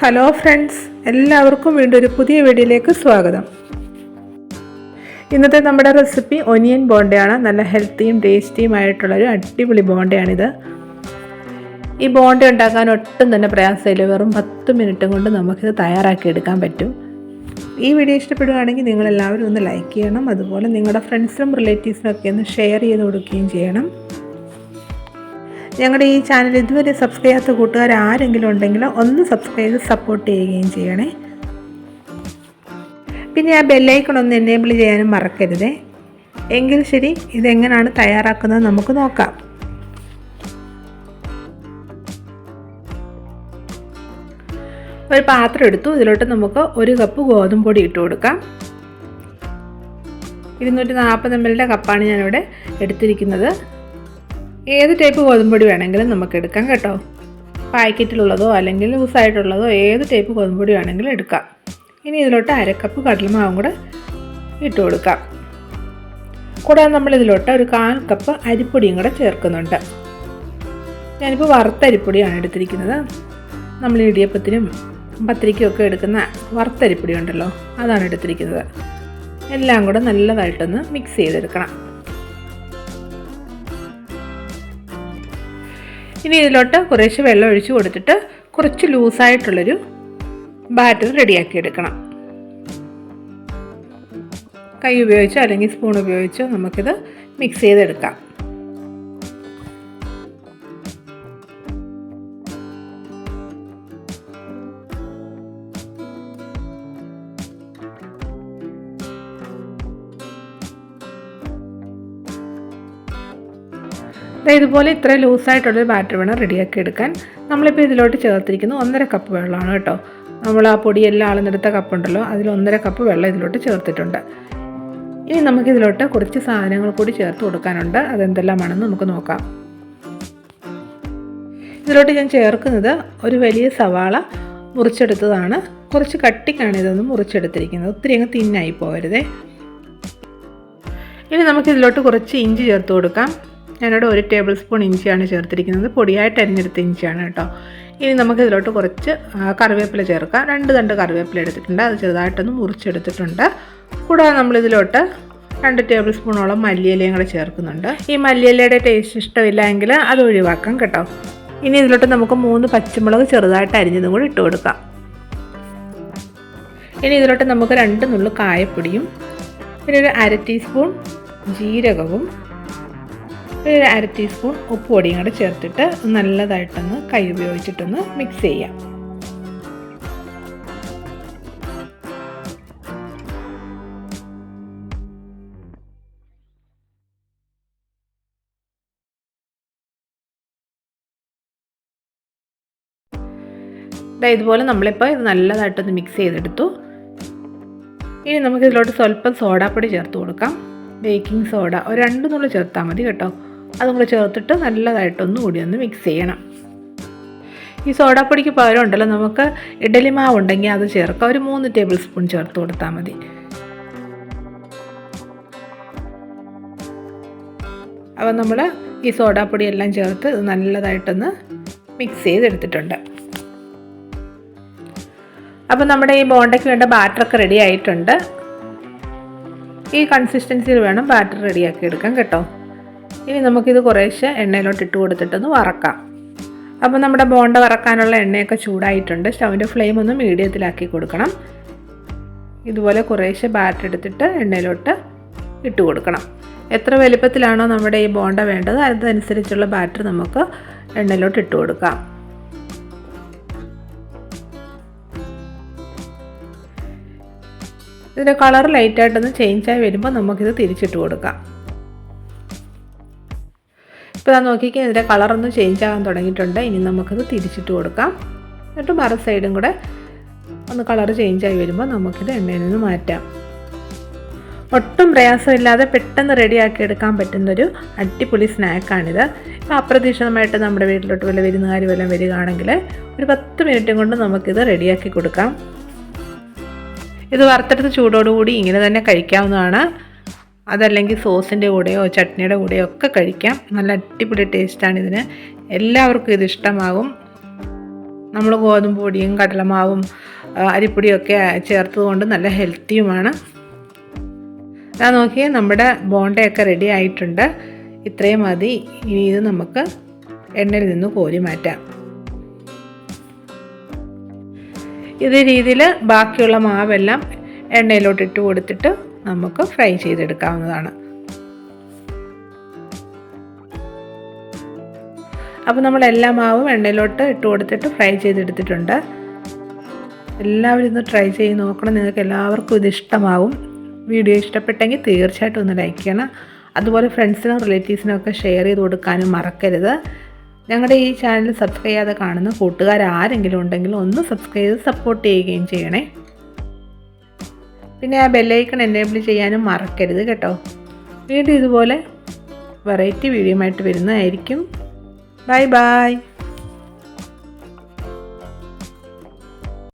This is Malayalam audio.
ഹലോ ഫ്രണ്ട്സ് എല്ലാവർക്കും വീണ്ടും ഒരു പുതിയ വീഡിയോയിലേക്ക് സ്വാഗതം. ഇന്നത്തെ നമ്മുടെ റെസിപ്പി ഒനിയൻ ബോണ്ടയാണ്. നല്ല ഹെൽത്തിയും ടേസ്റ്റിയും ആയിട്ടുള്ളൊരു അടിപൊളി ബോണ്ടയാണിത്. ഈ ബോണ്ട ഉണ്ടാക്കാൻ ഒട്ടും തന്നെ പ്രയാസമില്ല. വെറും പത്ത് മിനിറ്റ് കൊണ്ട് നമുക്കിത് തയ്യാറാക്കി എടുക്കാൻ പറ്റും. ഈ വീഡിയോ ഇഷ്ടപ്പെടുകയാണെങ്കിൽ നിങ്ങളെല്ലാവരും ഒന്ന് ലൈക്ക് ചെയ്യണം. അതുപോലെ നിങ്ങളുടെ ഫ്രണ്ട്സിനും റിലേറ്റീവ്സിനും ഒക്കെ ഒന്ന് ഷെയർ ചെയ്ത് കൊടുക്കുകയും ചെയ്യണം. ഞങ്ങളുടെ ഈ ചാനൽ ഇതുവരെ സബ്സ്ക്രൈബ് ചെയ്യാത്ത കൂട്ടുകാർ ആരെങ്കിലും ഉണ്ടെങ്കിൽ ഒന്ന് സബ്സ്ക്രൈബ് ചെയ്ത് സപ്പോർട്ട് ചെയ്യുകയും ചെയ്യണേ. പിന്നെ ആ ബെല്ലൈക്കൺ ഒന്ന് എനേബിൾ ചെയ്യാനും മറക്കരുതേ. എങ്കിൽ ശരി ഇതെങ്ങനെയാണ് തയ്യാറാക്കുന്നത് നമുക്ക് നോക്കാം. ഒരു പാത്രം എടുത്തു ഇതിലോട്ട് നമുക്ക് ഒരു കപ്പ് ഗോതമ്പ് പൊടി ഇട്ട് കൊടുക്കാം. ഇരുന്നൂറ്റി നാൽപ്പത് എം എല്ലിന്റെ കപ്പാണ് ഞാനിവിടെ എടുത്തിരിക്കുന്നത്. ഏത് ടൈപ്പ് ഗോതമ്പൊടി വേണമെങ്കിലും നമുക്ക് എടുക്കാം കേട്ടോ. പാക്കറ്റിലുള്ളതോ അല്ലെങ്കിൽ ലൂസായിട്ടുള്ളതോ ഏത് ടൈപ്പ് ഗോതമ്പൊടി വേണമെങ്കിലും എടുക്കാം. ഇനി ഇതിലോട്ട് അരക്കപ്പ് കടലമാവും കൂടെ ഇട്ട് കൊടുക്കാം. കൂടാതെ നമ്മൾ ഇതിലോട്ട് ഒരു കാൽ കപ്പ് അരിപ്പൊടിയും കൂടെ ചേർക്കുന്നുണ്ട്. ഞാനിപ്പോൾ വറുത്ത അരിപ്പൊടിയാണ് എടുത്തിരിക്കുന്നത്. നമ്മൾ ഇടിയപ്പത്തിനും പത്തിരിക്കൊക്കെ എടുക്കുന്ന വറുത്തരിപ്പൊടി ഉണ്ടല്ലോ അതാണ് എടുത്തിരിക്കുന്നത്. എല്ലാം കൂടെ നല്ലതായിട്ടൊന്ന് മിക്സ് ചെയ്തെടുക്കണം. ഇനി ഇതിലോട്ട് കുറേശ്ശെ വെള്ളം ഒഴിച്ച് കൊടുത്തിട്ട് കുറച്ച് ലൂസായിട്ടുള്ളൊരു ബാറ്റർ റെഡിയാക്കി എടുക്കണം കൈ ഉപയോഗിച്ചോ അല്ലെങ്കിൽ സ്പൂൺ ഉപയോഗിച്ചോ നമുക്കിത് മിക്സ് ചെയ്തെടുക്കാം. ഇതുപോലെ ഇത്ര ലൂസായിട്ടുള്ളൊരു ബാറ്റർ വേണം റെഡിയാക്കി എടുക്കാൻ. നമ്മളിപ്പോൾ ഇതിലോട്ട് ചേർത്തിരിക്കുന്നു ഒന്നര കപ്പ് വെള്ളമാണ് കേട്ടോ. നമ്മൾ ആ പൊടിയെല്ലാം അളന്നെടുത്ത കപ്പുണ്ടല്ലോ അതിൽ ഒന്നര കപ്പ് വെള്ളം ഇതിലോട്ട് ചേർത്തിട്ടുണ്ട്. ഇനി നമുക്കിതിലോട്ട് കുറച്ച് സാധനങ്ങൾ കൂടി ചേർത്ത് കൊടുക്കാനുണ്ട്. അതെന്തെല്ലാമാണെന്ന് നമുക്ക് നോക്കാം. ഇതിലോട്ട് ഞാൻ ചേർക്കുന്നത് ഒരു വലിയ സവാള മുറിച്ചെടുത്തതാണ്. കുറച്ച് കട്ടിക്കാണ് ഇതൊന്ന് മുറിച്ചെടുത്തിരിക്കുന്നത്. ഒത്തിരി അങ്ങ് തിന്നായി പോകരുതേ. ഇനി നമുക്കിതിലോട്ട് കുറച്ച് ഇഞ്ചി ചേർത്ത് കൊടുക്കാം. ഞാനിവിടെ ഒരു ടേബിൾ സ്പൂൺ ഇഞ്ചിയാണ് ചേർത്തിരിക്കുന്നത്. പൊടിയായിട്ട് അരിഞ്ഞെടുത്ത ഇഞ്ചിയാണ് കേട്ടോ. ഇനി നമുക്ക് ഇതിലോട്ട് കുറച്ച് കറിവേപ്പില ചേർക്കാം. രണ്ട് തണ്ട് കറിവേപ്പില എടുത്തിട്ടുണ്ട്. അത് ചെറുതായിട്ടൊന്ന് മുറിച്ചെടുത്തിട്ടുണ്ട്. കൂടാതെ നമ്മളിതിലോട്ട് രണ്ട് ടേബിൾ സ്പൂണോളം മല്ലിയിലയും കൂടെ ചേർക്കുന്നുണ്ട്. ഈ മല്ലിയിലയുടെ ടേസ്റ്റ് ഇഷ്ടമില്ല എങ്കിൽ അത് ഒഴിവാക്കാം കേട്ടോ. ഇനി ഇതിലോട്ട് നമുക്ക് മൂന്ന് പച്ചമുളക് ചെറുതായിട്ട് അരിഞ്ഞതും കൂടി ഇട്ട് കൊടുക്കാം. ഇനി ഇതിലോട്ട് നമുക്ക് രണ്ട് നുള്ളു കായപ്പൊടിയും പിന്നെ ഒരു അര ടീസ്പൂൺ ജീരകവും ഒരു അര ടീസ്പൂൺ ഉപ്പ് പൊടിയും കൂടെ ചേർത്തിട്ട് നല്ലതായിട്ടൊന്ന് കൈ ഉപയോഗിച്ചിട്ടൊന്ന് മിക്സ് ചെയ്യാം. ഇതുപോലെ നമ്മളിപ്പോൾ ഇത് നല്ലതായിട്ടൊന്ന് മിക്സ് ചെയ്തെടുത്തു. ഇനി നമുക്ക് ഇതിലോട്ട് സ്വല്പം സോഡാപ്പൊടി ചേർത്ത് കൊടുക്കാം. ബേക്കിംഗ് സോഡ ഒരു രണ്ട് നുള്ളു ചേർത്താൽ മതി കേട്ടോ. അതും കൂടെ ചേർത്തിട്ട് നല്ലതായിട്ടൊന്ന് കൂടി ഒന്ന് മിക്സ് ചെയ്യണം. ഈ സോഡാപ്പൊടിക്ക് പകരം ഉണ്ടല്ലോ നമുക്ക് ഇഡലി മാവ് ഉണ്ടെങ്കിൽ അത് ചേർക്കാം. ഒരു മൂന്ന് ടേബിൾ സ്പൂൺ ചേർത്ത് കൊടുത്താൽ മതി. അപ്പോൾ നമ്മൾ ഈ സോഡാപ്പൊടി എല്ലാം ചേർത്ത് നല്ലതായിട്ടൊന്ന് മിക്സ് ചെയ്തെടുത്തിട്ടുണ്ട്. അപ്പോൾ നമ്മുടെ ഈ ബോണ്ടയ്ക്ക് വേണ്ട ബാറ്ററൊക്കെ റെഡി ആയിട്ടുണ്ട്. ഈ കൺസിസ്റ്റൻസിയിൽ വേണം ബാറ്റർ റെഡിയാക്കി എടുക്കാൻ കേട്ടോ. ഇനി നമുക്കിത് കുറേശ്ശെ എണ്ണയിലോട്ട് ഇട്ട് കൊടുത്തിട്ടൊന്ന് വറക്കാം. അപ്പോൾ നമ്മുടെ ബോണ്ട വറക്കാനുള്ള എണ്ണയൊക്കെ ചൂടായിട്ടുണ്ട്. സ്റ്റൗവിന്റെ ഫ്ലെയിം ഒന്ന് മീഡിയത്തിലാക്കി കൊടുക്കണം. ഇതുപോലെ കുറേശ്ശെ ബാറ്റർ എടുത്തിട്ട് എണ്ണയിലോട്ട് ഇട്ട് കൊടുക്കണം. എത്ര വലിപ്പത്തിലാണോ നമ്മുടെ ഈ ബോണ്ട വേണ്ടത് അതനുസരിച്ചുള്ള ബാറ്റർ നമുക്ക് എണ്ണയിലോട്ട് ഇട്ട് കൊടുക്കാം. ഇതിന്റെ കളർ ലൈറ്റായിട്ടൊന്ന് ചേഞ്ചായി വരുമ്പോൾ നമുക്കിത് തിരിച്ചിട്ട് കൊടുക്കാം. ഇപ്പോൾ ഞാൻ നോക്കിക്കാൻ ഇതിന്റെ കളറൊന്ന് ചേഞ്ച് ആകാൻ തുടങ്ങിയിട്ടുണ്ട്. ഇനി നമുക്കത് തിരിച്ചിട്ട് കൊടുക്കാം. എന്നിട്ട് മറ സൈഡും കൂടെ ഒന്ന് കളർ ചേഞ്ചായി വരുമ്പോൾ നമുക്കിത് എണ്ണയിൽ നിന്ന് മാറ്റാം. ഒട്ടും പ്രയാസമില്ലാതെ പെട്ടെന്ന് റെഡിയാക്കി എടുക്കാൻ പറ്റുന്നൊരു അടിപൊളി സ്നാക്കാണിത് ഇപ്പോൾ അപ്രതീക്ഷിതമായിട്ട് നമ്മുടെ വീട്ടിലോട്ട് വല്ല വിരുന്നുകാർ വല്ലതും വരികയാണെങ്കിൽ ഒരു പത്ത് മിനിറ്റും കൊണ്ട് നമുക്കിത് റെഡിയാക്കി കൊടുക്കാം. ഇത് വറുത്തെടുത്ത് ചൂടോടുകൂടി ഇങ്ങനെ തന്നെ കഴിക്കാവുന്നതാണ്. അതല്ലെങ്കിൽ സോസിന്റെ കൂടെയോ ചട്നിയുടെ കൂടെയോ ഒക്കെ കഴിക്കാം. നല്ല അടിപൊളി ടേസ്റ്റാണ് ഇതിന്. എല്ലാവർക്കും ഇത് ഇഷ്ടമാകും. നമ്മൾ ഗോതമ്പ് പൊടിയും കടലമാവും അരിപ്പൊടിയൊക്കെ ചേർത്തതുകൊണ്ട് നല്ല ഹെൽത്തിയുമാണ്. അതാ നോക്കിയേ നമ്മുടെ ബോണ്ടയൊക്കെ റെഡി ആയിട്ടുണ്ട്. ഇത്രയും മതി. ഇനി ഇത് നമുക്ക് എണ്ണയിൽ നിന്ന് കോരി മാറ്റാം. ഇതേ രീതിയിൽ ബാക്കിയുള്ള മാവെല്ലാം എണ്ണയിലോട്ട് ഇട്ട് കൊടുത്തിട്ട് നമുക്ക് ഫ്രൈ ചെയ്തെടുക്കാവുന്നതാണ്. അപ്പോൾ നമ്മൾ എല്ലാ മാവും എണ്ണയിലോട്ട് ഇട്ട് കൊടുത്തിട്ട് ഫ്രൈ ചെയ്തെടുത്തിട്ടുണ്ട്. എല്ലാവരും ഇന്ന് ട്രൈ ചെയ്ത് നോക്കണം. നിങ്ങൾക്ക് എല്ലാവർക്കും ഇത് ഇഷ്ടമാവും. വീഡിയോ ഇഷ്ടപ്പെട്ടെങ്കിൽ തീർച്ചയായിട്ടും ഒന്ന് ലൈക്ക് ചെയ്യണം. അതുപോലെ ഫ്രണ്ട്സിനും റിലേറ്റീവ്സിനും ഒക്കെ ഷെയർ ചെയ്ത് കൊടുക്കാനും മറക്കരുത്. ഞങ്ങളുടെ ഈ ചാനൽ സബ്സ്ക്രൈബ് ചെയ്യാതെ കാണുന്ന കൂട്ടുകാർ ആരെങ്കിലും ഉണ്ടെങ്കിൽ ഒന്ന് സബ്സ്ക്രൈബ് ചെയ്ത് സപ്പോർട്ട് ചെയ്യുകയും ചെയ്യണേ. പിന്നെ ആ ബെല്ലൈക്കൺ എനേബിൾ ചെയ്യാനും മറക്കരുത് കേട്ടോ. വീണ്ടും ഇതുപോലെ വെറൈറ്റി വീഡിയോ ആയിട്ട് വരുന്നതായിരിക്കും. Bye bye